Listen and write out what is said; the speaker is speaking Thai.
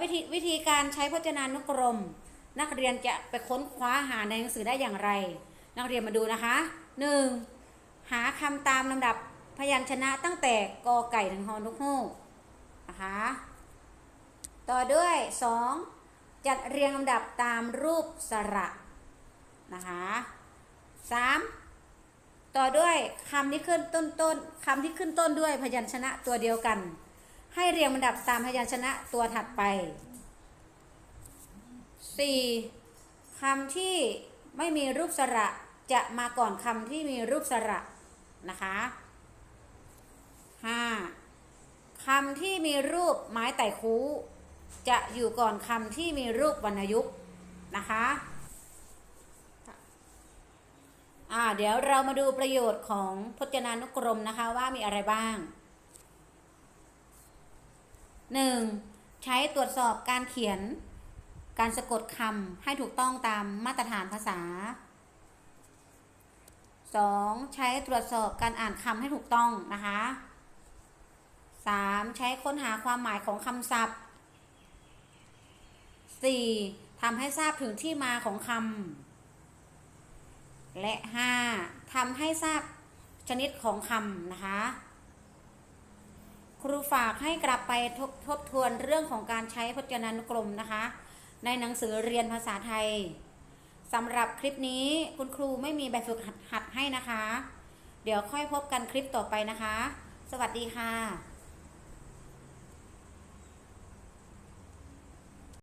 วิธีวิธีการใช้พจนานุกรม นักเรียนจะไปค้นคว้าหาในหนังสือได้อย่างไร นักเรียนมาดูนะคะ 1. หาคำตามลำดับพยัญชนะตั้งแต่กอไก่ถึงฮอนุกฮูกนะคะต่อด้วย 2. จัดเรียงลำดับตามรูปสระนะคะ 3. ต่อด้วยคำที่ขึ้นต้นต้นคำที่ขึ้นต้นด้วยพยัญชนะตัวเดียวกัน ให้เรียงลำดับตามพยัญชนะตัวถัดไป 4. คำที่ไม่มีรูปสระจะมาก่อนคำที่มีรูปสระนะคะ 5. คำที่มีรูปไม้ไต่คูจะอยู่ก่อนคำที่มีรูปวรรณยุกต์นะคะอ่าเดี๋ยวเรามาดูประโยชน์ของพจนานุกรมนะคะว่ามีอะไรบ้าง 1. ใช้ตรวจสอบการเขียนการสะกดคำให้ถูกต้องตามมาตรฐานภาษา 2. ใช้ตรวจสอบการอ่านคำให้ถูกต้องนะคะ 3. ใช้ค้นหาความหมายของคำศัพท์ 4. ทำให้ทราบถึงที่มาของคำและ 5. ทำให้ทราบชนิดของคำนะคะ ครูฝากให้กลับไปทบทบทวนเรื่องของการใช้พจนานุกรมนะคะ ในหนังสือเรียนภาษาไทยสำหรับคลิปนี้คุณครูไม่มีแบบฝึกหัดให้นะคะ เดี๋ยวค่อยพบกันคลิปต่อไปนะคะ สวัสดีค่ะ